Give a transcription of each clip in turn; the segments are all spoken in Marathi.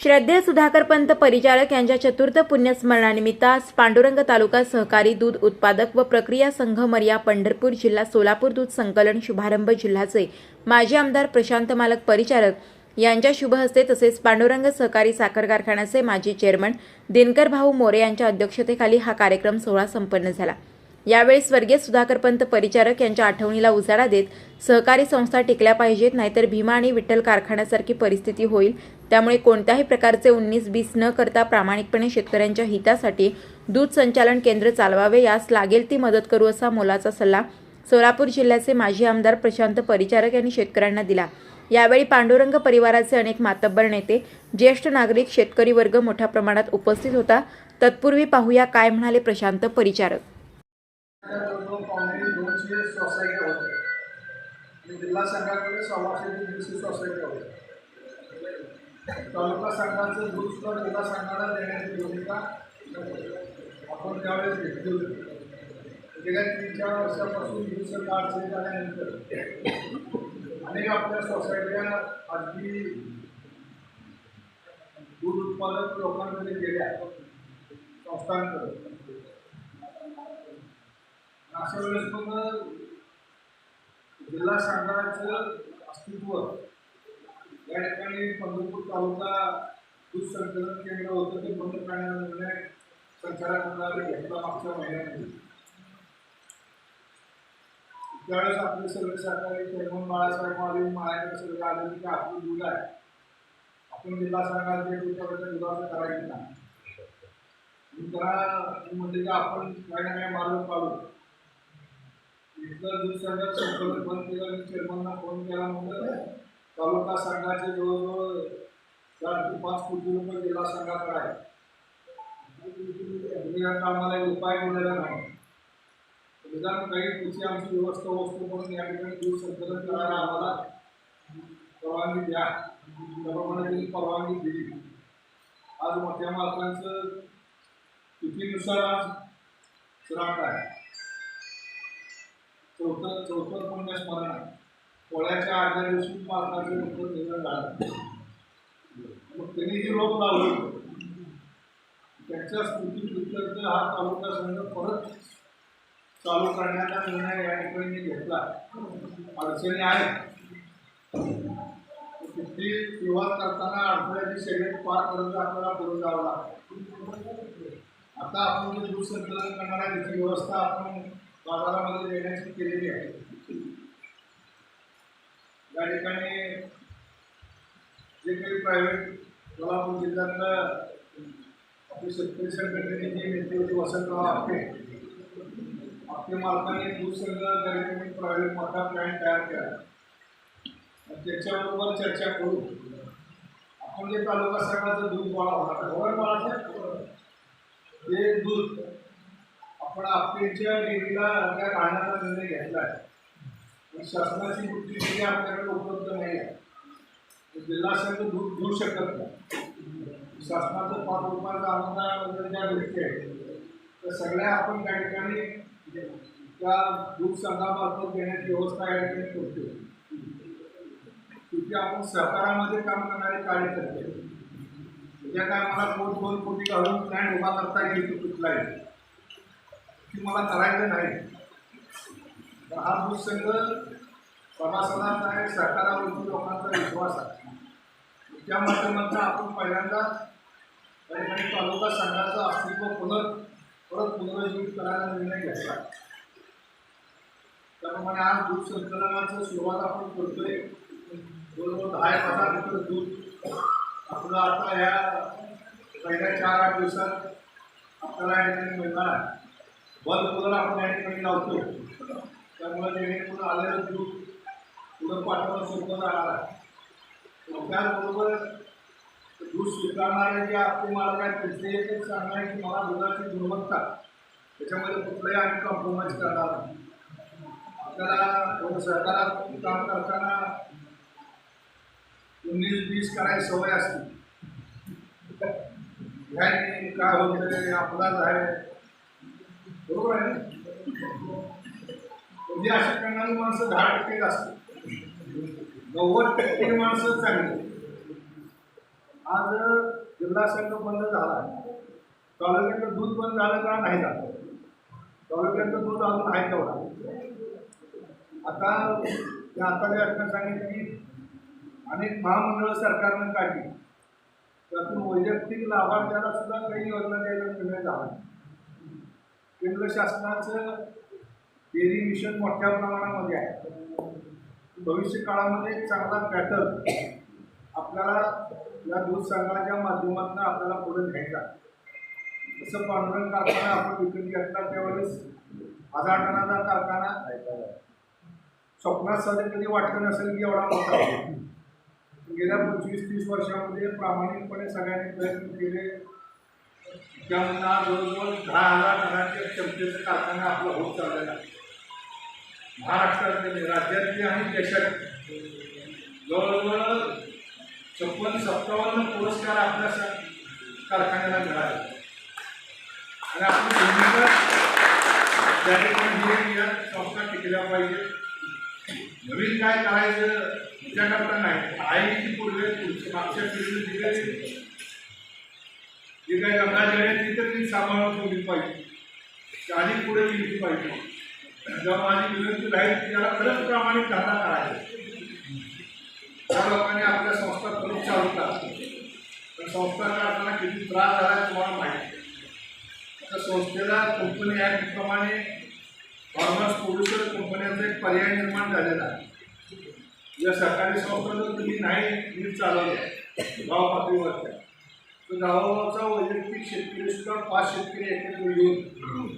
श्रद्धेय सुधाकर पंत परिचारक यांच्या चतुर्थ पुण्यस्मरणानिमित्त आज पांडुरंग तालुका सहकारी दूध उत्पादक व प्रक्रिया संघ मर्या पंढरपूर जिल्हा सोलापूर दूध संकलन शुभारंभ जिल्ह्याचे माजी आमदार प्रशांत मालक परिचारक यांच्या शुभ हस्ते तसेच पांडुरंग सहकारी साखर कारखान्याचे माजी चेअरमन दिनकर भाऊ मोरे यांच्या अध्यक्षतेखाली हा कार्यक्रम सोहळा संपन्न झाला. यावेळी स्वर्गीय सुधाकर पंत परिचारक यांच्या आठवणीला उजाळा देत सहकारी संस्था टिकल्या पाहिजेत नाहीतर भीमा आणि विठ्ठल कारखान्यासारखी परिस्थिती होईल त्यामुळे कोणत्याही प्रकारचे उन्नीस बीस न करता प्रामाणिकपणे शेतकऱ्यांच्या हितासाठी दूध संचालन केंद्र चालवावे यास लागेल ती मदत करू असा मोलाचा सल्ला सोलापूर जिल्ह्याचे माजी आमदार प्रशांत परिचारक यांनी शेतकऱ्यांना दिला. यावेळी पांडुरंग परिवाराचे अनेक मातब्बर नेते ज्येष्ठ नागरिक शेतकरी वर्ग मोठ्या प्रमाणात उपस्थित होता. तत्पूर्वी पाहूया काय म्हणाले प्रशांत परिचारक. सोसायट्या होत्या जिल्हा संघाकडे सव्वाशे ते दीडशे सोसायट्या होत्या तालुका संघाचं दूध सुद्धा जिल्हा संघाला देण्याची भूमिका आपण त्यावेळेस घेतली होती. गेल्या तीन चार वर्षापासून दूध अडचणी अडचणीत आल्यानंतर अनेक आपल्या सोसायट्या अगदी दूध उत्पादक लोकांकडे गेल्या. संस्थांकडे. अशा वेळेस मग जिल्हा संघाचं अस्तित्व या ठिकाणी पंढरपूर तालुका दूध संकलन केंद्र होतं ते बंद करण्याचा निर्णय संचालक घेतला मागच्या महिन्यामध्ये. त्यावेळेस आपले सगळे सरकारी चेअरमन बाळासाहेब माळी माळ्याकडे सगळे आले की आपली दूध आहे आपण जिल्हा सरकार जे दूध दुधाचं करायचं नाही. मी त्याला मी की आपण काही ना काही मार्ग काढू इथलं दूध संघात संकलन बंद केलं मी चेअरमनला फोन केला म्हणलं तालुका संघाचे जवळजवळ चार ते पाच कोटी रुपये जिल्हा संघाकडे आहे. तुम्ही या एक उपाय मिळाला नाही. निदान काही पुढची आमची व्यवस्था वस्तू म्हणून या ठिकाणी दूध संकलन करायला आम्हाला परवानगी द्या. त्याप्रमाणे त्यांनी परवानगी दिली. आज मोठ्या मालकांचं तिथीनुसार आज श्राट आहे? चौथं चौथं पुण्य स्मरण आहे. पोळ्याच्या आजारी असून मालकाचे लोक निधन मग त्यांनी जी रोप लावली त्यांच्या स्मृतीप्रित्यर्थ हा तालुका संघ परत चालू करण्याचा निर्णय या ठिकाणी घेतला. अडचणी आहेत. तिथली सुरुवात करताना अडथळ्याची शर्यत पार करत आपल्याला पुढे जावं लागतं. आता आपण जे दूध संकलन करणार आहे त्याची व्यवस्था आपण बाजारामध्ये देण्याची केलेली आहे. या ठिकाणी जे काही प्रायव्हेट कोल्हापूर जिल्ह्यातलं आपले शेतकरी संघटनेचे जे नेते होते वसंतराव आपटे आपल्या मालकाने दूरसंघ गरीब त्या ठिकाणी प्रायव्हेट मोठा प्लॅन तयार केला. त्याच्याबरोबर चर्चा करू. आपण जे तालुका संघाचं दूध बाळा होणार गव्हर्न बाळाचं ते दूध आपण आपल्या डेअरीला त्या काढण्याचा निर्णय घेतला आहे. शासनाची वृत्ती आपल्याकडे उपलब्ध नाही आहे. जिल्हा संघ घेऊ शकत नाही. शासनाचं पाच रुपयाचा अनुदान वगैरे ज्या गोष्टी आहेत तर सगळ्या आपण त्या ठिकाणी त्या दूध संघामार्फत देण्याची व्यवस्था या ठिकाणी करतो तिथे आपण सहकारामध्ये काम करणारे कार्यकर्ते. उद्या काय मला कोण दोन कोटी घालून प्लॅन उभा करता येईल तो कुठलाही. की मला करायचं नाही. हा दूध संघ सभासदांचा आहे सरकारावरती लोकांचा विश्वास आहे. त्या माध्यमातून आपण पहिल्यांदा त्या ठिकाणी तालुका संघाचं अस्तित्व पुनर परत पुनरुज्जीवित करायचा निर्णय घेतला. त्याप्रमाणे आज दूध संकलनाचं सुरुवात आपण करतोय. जवळजवळ दहा एक हजार लिटर दूध. आपलं आता ह्या पहिल्या चार आठ दिवसात आपल्याला या ठिकाणी मिळणार आहे. बल्ब कलर आपण या ठिकाणी लावतो त्यामुळे आलेलं दूध पुढं पाठवणं सोपं राहणार आहे. त्याचबरोबर दूध स्वीकारणारे जे आपले मालक आहेत त्यांचे ते सांगणार आहे की मला दुधाची गुणवत्ता त्याच्यामध्ये कुठलंही आम्ही कॉम्प्रोमाइज करणार नाही. आपल्याला थोडं सहकारात काम करताना उन्नीस वीस करायची सवय असते. ह्याने काय होतं आपलाच आहे बरोबर आहे म्हणजे अशा करणारी माणसं दहा टक्के असतात. नव्वद टक्के माणसं चांगली आज जिल्हा संघ बंद झाला तालुक्यातलं दूध बंद झालं का नाही झालं? तालुक्यातलं दूध अजून आहे तेवढा आता त्या आता ज्या घटना सांगितलं की अनेक महामंडळं सरकारनं काढली. त्यातून वैयक्तिक लाभार्थ्याला सुद्धा काही योजना द्यायला निर्णय झाला केंद्र शासनाचं डेअरी मिशन मोठ्या प्रमाणामध्ये आहे. भविष्य काळामध्ये चांगला पॅटर्न आपल्याला या दूध संघाच्या माध्यमातून आपल्याला पुढे घ्यायचा जसं पांडुरंग कारखाना आपण विकत घेतला त्यावेळेस हजार टनाचा कारखाना स्वप्नात साधे कधी वाटलं नसेल की एवढा मोठा गेल्या पंचवीस तीस वर्षामध्ये प्रामाणिकपणे सगळ्यांनी प्रयत्न केले. त्यामुळे जवळजवळ दहा हजार टनाच्या क्षमतेचा कारखाना आपला होत चाललेला आहे. महाराष्ट्रातले राज्यातली आणि देशात जवळजवळ छप्पन सत्तावन्न पुरस्कार आपल्या कारखान्याला मिळाले. आणि आपली भूमिका त्या ठिकाणी या संस्था टिकल्या पाहिजे. नवीन काय करायचं विचारता नाही आईची पूर्वे पुढची मागच्या पिढीने दिलेली जे काही गंगाजळ आहे ती तर ती सांभाळून ठेवली पाहिजे. आणि पुढे गेली पाहिजे. जेव्हा माझी विनंती राहील की त्याला खरंच प्रामाणिक धंदा करायचा त्या लोकांनी आपल्या संस्था करून चालवतात पण संस्था काढताना किती त्रास झाला आहे तुम्हाला माहिती तर आता संस्थेला कंपनी ॲक्टप्रमाणे फार्मर्स प्रोड्युसर कंपन्यांचा एक पर्याय निर्माण झालेला आहे. या सरकारी संस्था जर तुम्ही नाही नीट चालवल्या गाव पातळीवरच्या तर गावाचा वैयक्तिक शेतकरी सुद्धा पाच शेतकरी एकत्र येऊन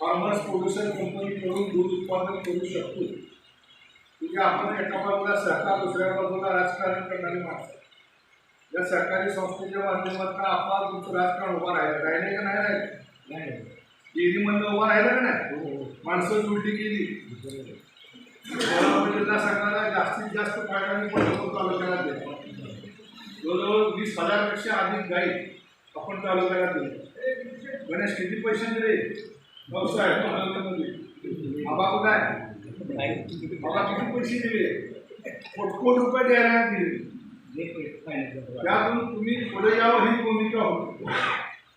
फार्मर्स प्रोड्युसर कंपनी करून दूध उत्पादन करू शकतो. म्हणजे आपण एका बाजूला सरकार दुसऱ्या बाजूला राजकारण करणारी माणसं. या सरकारी संस्थेच्या माध्यमातून आपला तुमचं राजकारण उभं राहिलं. राहिले का नाही राहिलं? डेअरीमधलं उभं राहिलं का नाही? माणसं उलटी केली. कोल्हापूर जिल्हा संघाला जास्तीत जास्त फायदा पंढरपूर तालुक्याला दिला जवळजवळ वीस हजारपेक्षा अधिक गाई आपण तालुक्याला दिले गणेश किती पैसे दिले? व्यवसाय म्हणजे? कुठं आहे? किती पैसे दिले? कोट रुपये द्यायला दिले त्यातून तुम्ही पुढे यावं ही भूमिका होती.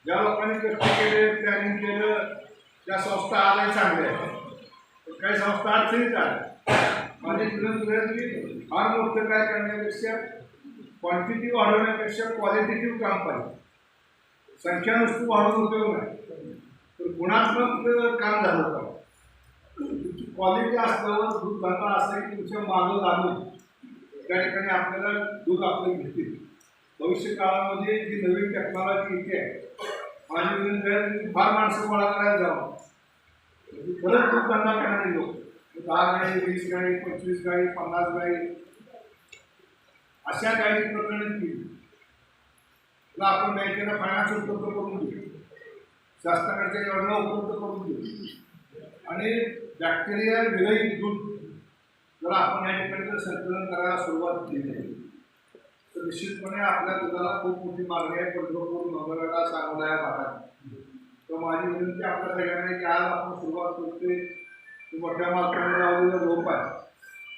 ज्या लोकांनी कष्ट केले प्लॅनिंग केलं त्या संस्था आल्या चांगल्या. काही संस्था अडचणीत आल्या. माझी विनंती तुम्ही फार मोठं काय करण्यापेक्षा क्वांटिटी वाढवण्यापेक्षा क्वालिटेटिव्ह काम पाहिजे. संख्या नुसती वाढवून उपयोग नाही. तर गुणात्मक काम झालं पाहिजे क्वालिटी असल्यावर दूध धंदा असं की तुमच्या मागं लागून त्या ठिकाणी आपल्याला दूध आपलं घेतील भविष्य काळामध्ये जी नवीन टेक्नॉलॉजी इथे आहे माझी विनंती आहे फार माणसं गोळा करायला जावं. खरंच दूध धंदा करणारे लोक. दहा गाडी वीस गाडी पंचवीस गाडी पन्नास गाडी अशा गाडी प्रकरण आपण बँकेला फायनान्स उपलब्ध करून देऊ. शासनाकडच्या योजना उपलब्ध करून देऊ. आणि बॅक्टेरिया विरहित दूध जर आपण या ठिकाणी जर संकलन करायला सुरुवात केली तर निश्चितपणे आपल्या दुधाला खूप मोठी मागणी आहे. पंढरपूर मंगळवेढा सांगोला या भागात. तर माझी विनंती आपल्या सगळ्यांना की आज आपण सुरुवात करतोय. की मोठ्या मालकाने लावलेलं रोप आहे.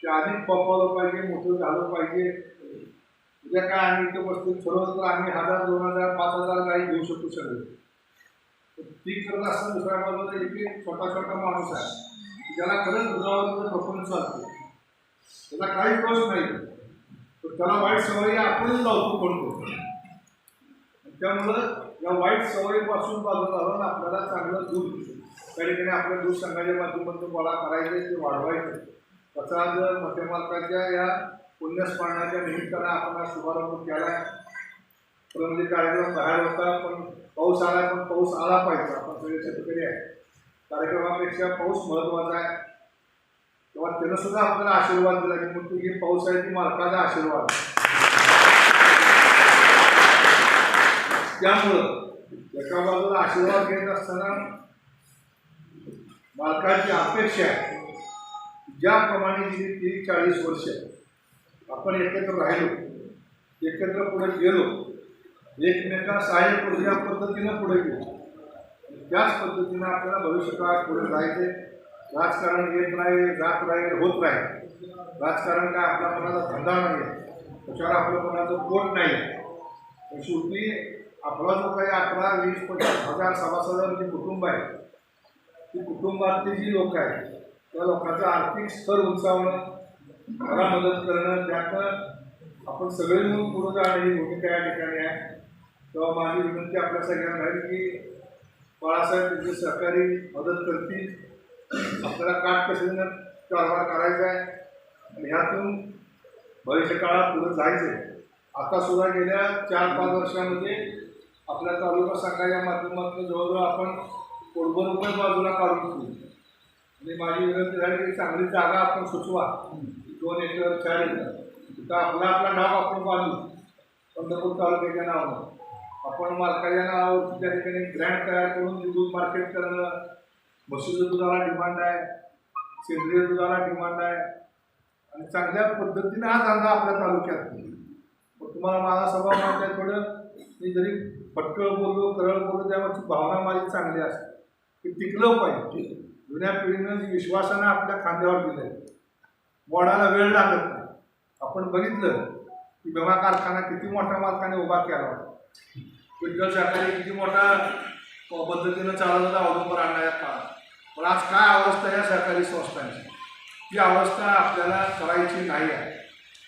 ते आधी पपवलं पाहिजे मोठं झालं पाहिजे. उद्या काय आम्ही इथं बसतो ठरवलं तर आम्ही हजार दोन हजार पाच हजार गाई घेऊ शकतो सगळे. पीक करत असताना दुसऱ्या बाजूला एक एक छोटा छोटा माणूस आहे. ज्याला खरंच दुधावर प्रपंच चालतो. त्याला काही दोष नाही. तर त्याला वाईट सवयी आपणच लावतो कोणतो त्यामुळं या वाईट सवयीपासून बाजूला राहून आपल्याला चांगलं दूध त्या ठिकाणी आपल्या दूध संघाच्या माध्यमातून गोळा करायचे ते वाढवायचे. त्याचा जर मध्यमार्गाच्या या पुण्यस्मरणाच्या निमित्तानं आपण हा शुभारंभ केला आहे पण म्हणजे कार्यक्रम बाहेर होता पण पाऊस आला पण पाऊस आला पाहिजे. आपण सगळे शेतकरी आहे. कार्यक्रमापेक्षा पाऊस महत्त्वाचा आहे. तेव्हा त्यानं सुद्धा आपल्याला आशीर्वाद दिला की मग तू हे पाऊस आहे ती मालकाचा आशीर्वाद त्यामुळं एका बाजूला आशीर्वाद घेत असताना मालकाची अपेक्षा आहे. ज्याप्रमाणे गेली तीस चाळीस वर्ष आपण एकत्र राहिलो एकत्र पुढे गेलो एकमेका सहाय्य करून या पद्धतीनं पुढे गेलो. त्याच पद्धतीनं आपल्याला भविष्यकाळात पुढे जायचे राजकारण येत नाही जात राहील होत राहील राजकारण काय आपल्या मनाचा धंदा नाही त्याच्यावर आपलं मनाचं पोट नाही शेवटी आपला जो काही अकरा वीस पंचवीस हजार सभासदांची कुटुंब आहे ती कुटुंबातली जी लोक आहेत त्या लोकांचं आर्थिक स्तर उंचावणं मला मदत करणं त्यातनं आपण सगळे मिळून पुढे जाणं ही भूमिका या ठिकाणी आहे. तेव्हा माझी विनंती आपल्या सगळ्यांना राहील की बाळासाहेब त्यांची सहकारी मदत करतील. आपल्याला काटकसरीनं कारभार करायचा आहे आणि ह्यातून भविष्य काळात पुढे जायचं आहे. आता सुद्धा गेल्या चार पाच वर्षामध्ये आपल्या तालुका संघाच्या माध्यमातून जवळजवळ आपण कोटभर रुपये बाजूला काढून घेतली आणि माझी विनंती झाली की चांगली जागा आपण सुचवा. दोन एकर चार एकर. तिथं आपला आपला नाव आपण बांधू. पंढरपूर तालुक्याच्या नावानं. आपण मालकाच्या नावावर त्या ठिकाणी ग्रँड तयार करून ते दूध मार्केट करणं म्हशीचं दुधाला डिमांड आहे सेंद्रिय दुधाला डिमांड आहे. आणि चांगल्या पद्धतीने हा धंदा आपल्या तालुक्यात तुम्हाला माझा स्वभाव माहिती आहे थोडं. मी जरी फटकळ बोललो करळ बोललो त्यावरची भावना माझी चांगली असते. की टिकलं पाहिजे. जुन्या पिढीनं विश्वासानं आपल्या खांद्यावर दिलं मोडायला वेळ लागत नाही. आपण बघितलं की विमा कारखाना किती मोठ्या मालकाने उभा केला होता. विठ्ठल सरकारी किती मोठा पद्धतीनं चालवत होता औदुंबर आणण्याच्या काळात. पण आज काय अवस्था आहे या सरकारी संस्थांची? ती अवस्था आपल्याला करायची नाही आहे.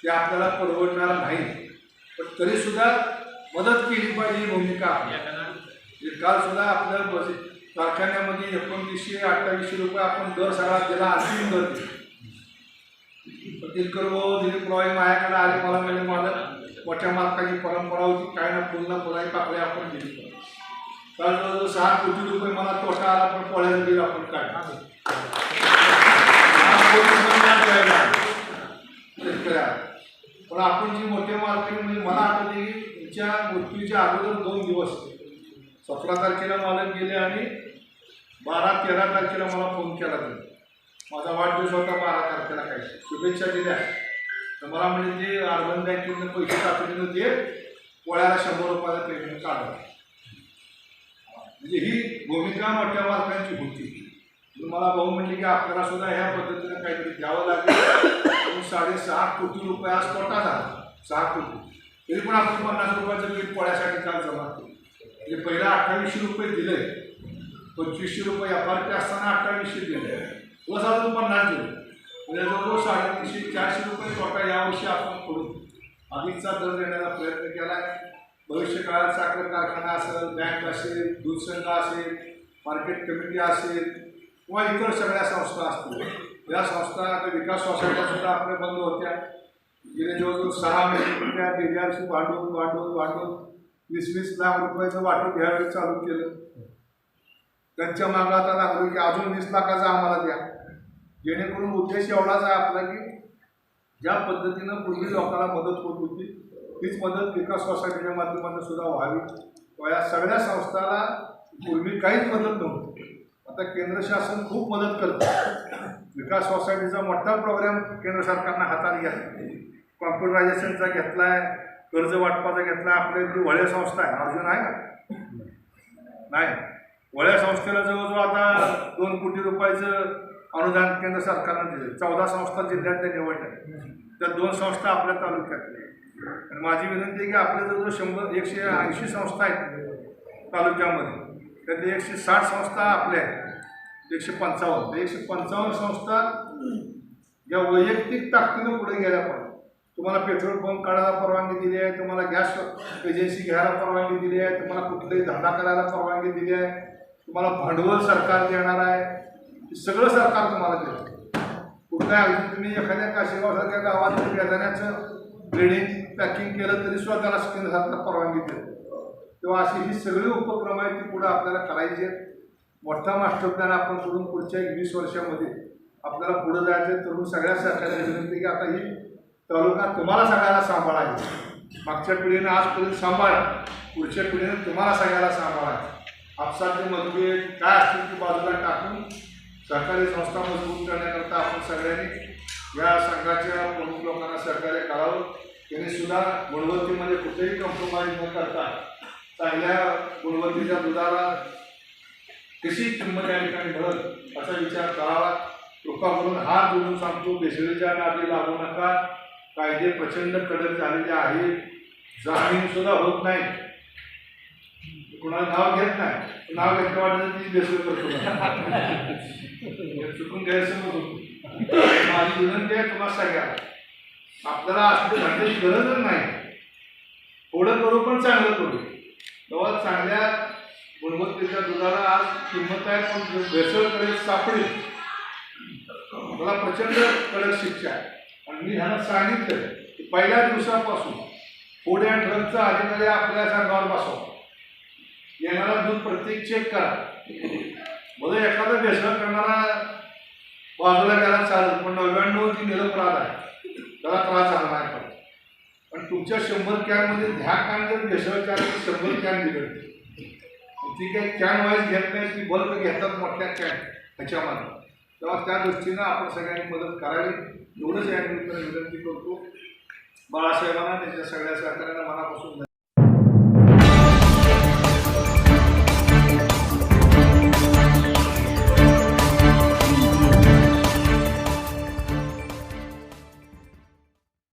ती आपल्याला परवडणार नाही. पण तरीसुद्धा मदत केली पाहिजे ही भूमिका आपली सुद्धा आपल्या बस कारखान्यामध्ये एकोणतीसशे अठ्ठावीसशे रुपये आपण दर सगळा दिला अंतिम दर दिला. पण भाऊ दिलीप रॉय माझ्याकडे आले मला म्हणजे मला मोठ्या मालकाची परंपरा होती काय ना पूर्ण पुराई कापडे आपण दिली कारण जवळजवळ सहा कोटी रुपये मला तोटा आला पण पोळ्याला दिला आपण काय शेतकऱ्याला. पण आपण जी मोठ्या मालकाने म्हणजे मला आठवते की तुमच्या मृत्यूच्या अगोदर दोन दिवस सतरा तारखेला मालक गेले आणि बारा तेरा तारखेला मला फोन केला त्यांनी माझा वाढदिवस होता बारा तारखेला काय शुभेच्छा दिल्या. तर मला म्हणजे जे अर्बन बँकेतनं पैसे तातडीनं ते पोळ्याला शंभर रुपयाला पेमेंट काढलं. म्हणजे ही भूमिका मोठ्या मालकांची होती. मला भाऊ म्हटले की आपल्याला सुद्धा ह्या पद्धतीनं काहीतरी द्यावं लागेल. साडेसहा कोटी रुपये आज तोटा झाला सहा कोटी. तरी पण आपण पन्नास रुपयाचं बिल पोळ्यासाठी काल जमा केलं. म्हणजे पहिला अठ्ठावीसशे रुपये दिले. पंचवीसशे रुपये एफ आर पी असताना अठ्ठावीसशे दिले. प्लस अजून पन्नास दिले. साडेतीनशे चारशे रुपये तोटा यावर्षी आपण करू अधिकचा दर देण्याचा प्रयत्न केला आहे भविष्य काळात साखर कारखाना असेल बँक असेल दूध संघ असेल मार्केट कमिटी असेल किंवा इतर सगळ्या संस्था असतील. या संस्था आता विकास सोसायट्या सुद्धा आपल्या बंद होत्या. गेले जवळजवळ सहा महिने त्या डेरियाची वाढवून वाढवून वाढवून वीस वीस लाख रुपयाचं वाटून घ्यावेळी चालू केलं. त्यांच्या मागं आता लागलो की अजून वीस लाखाचा आम्हाला द्या. जेणेकरून उद्देश एवढाच आहे आपला की ज्या पद्धतीनं पूर्वी लोकांना मदत होत होती तीच मदत विकास सोसायटीच्या माध्यमातून सुद्धा व्हावी. व या सगळ्या संस्थाला पूर्वी काहीच मदत नव्हती. आता केंद्र शासन खूप मदत करतं. विकास सोसायटीचा मोठा प्रोग्राम केंद्र सरकारनं हातात घेतला कॉम्प्युटरायझेशनचा घेतला आहे कर्ज वाटपाचा घेतला आपल्या इथली वळ्या संस्था आहे. अर्जुन आहे नाही. वळ्या संस्थेला जवळजवळ आता दोन कोटी रुपयाचं अनुदान केंद्र सरकारनं दिले. चौदा संस्था जिल्ह्यातल्या निवडल्या. त्या दोन संस्था आपल्या तालुक्यातल्या आहेत. आणि माझी विनंती आहे की आपल्या जवळजवळ शंभर एकशे ऐंशी संस्था आहेत तालुक्यामध्ये. त्यातली एकशे साठ संस्था आपल्या आहेत. एकशे पंचावन्न. तर एकशे पंचावन्न संस्था या वैयक्तिक ताकदीनं पुढे गेल्या पाहिजे तुम्हाला पेट्रोल पंप काढायला परवानगी दिली आहे तुम्हाला गॅस एजन्सी घ्यायला परवानगी दिली आहे तुम्हाला कुठलाही धंदा करायला परवानगी दिली आहे तुम्हाला भांडवल सरकार देणार आहे सगळं सरकार तुम्हाला देतं कुठल्या अगदी तुम्ही एखाद्या काशेगावसारख्या गावात जर ग्रेडिंग पॅकिंग केलं तरी सुद्धा त्याला केंद्र सरकार परवानगी देतं तेव्हा अशी ही सगळी उपक्रम आहेत ती पुढं आपल्याला करायची आहेत. मोठा मास्टर प्लॅन आपण करून पुढच्या एक वीस वर्षामध्ये आपल्याला पुढं जायचं आहे. तरुण सगळ्या सरकारला विनंती की आता ही तालुका तुम्हाला सगळ्याला सांभाळायची मागच्या पिढीने आजपर्यंत सांभाळा. पुढच्या पिढीने तुम्हाला सगळ्याला सांभाळायचं आपसाचे मतभेद काय असतील ते बाजूला टाकून सहकारी संस्था मजबूत करण्याकरता आपण सगळ्यांनी या संघाच्या प्रमुख लोकांना सहकार्य करावं. त्यांनी सुद्धा गुणवत्तेमध्ये कुठेही कॉम्प्रोमाइज न करता चांगल्या गुणवत्तेच्या दुधाला कशी किंमत या ठिकाणी भरत असा विचार करावा. कृपा करून हात जोडून सांगतो बेसरीच्या नादी लागू नका. कायदे प्रचंड कडक झालेले आहेत. जामीन सुद्धा होत नाही कुणाला नाव घेत नाही. नाव घेतलं वाटतं ती बेसूर करतो चुकून गैरसमज होतो. माझी विनंती आहे तुम्हाला सगळ्या आपल्याला असली भांड्याची गरजच नाही. थोडं करू पण चांगलं करू. तेव्हा चांगल्या गुणवत्तेच्या दुधाला आज किंमत आहे पण भेसळ करेल सापडेल. मला प्रचंड कडक शिक्षा आहे. आणि मी ह्यांना सांगितलं की पहिल्या दिवसापासून पुढे ट्रकचा अधिकारी आपल्या संघावर बसवा. येणारा दूध प्रत्येक चेक करा. मध्ये एखादा व्यसन करणारा बाजूला त्याला चालत पण नव्याण्णव ती निरपराध आहे. त्याला त्रास आला नाही पाहिजे. पण तुमच्या शंभर कॅनमध्ये दहा कॅन जर भेसळ कॅन शंभर कॅन बिघडते. ती काही कॅन वाईज घेत नाही ती बल्क घेतात मोठ्या कॅन ह्याच्यामध्ये तेव्हा त्या दृष्टीनं आपण सगळ्यांनी मदत करावी. एवढंच या निमित्तानं विनंती करतो. बाळासाहेबांना त्यांच्या सगळ्या सहकार्यांना मनापासून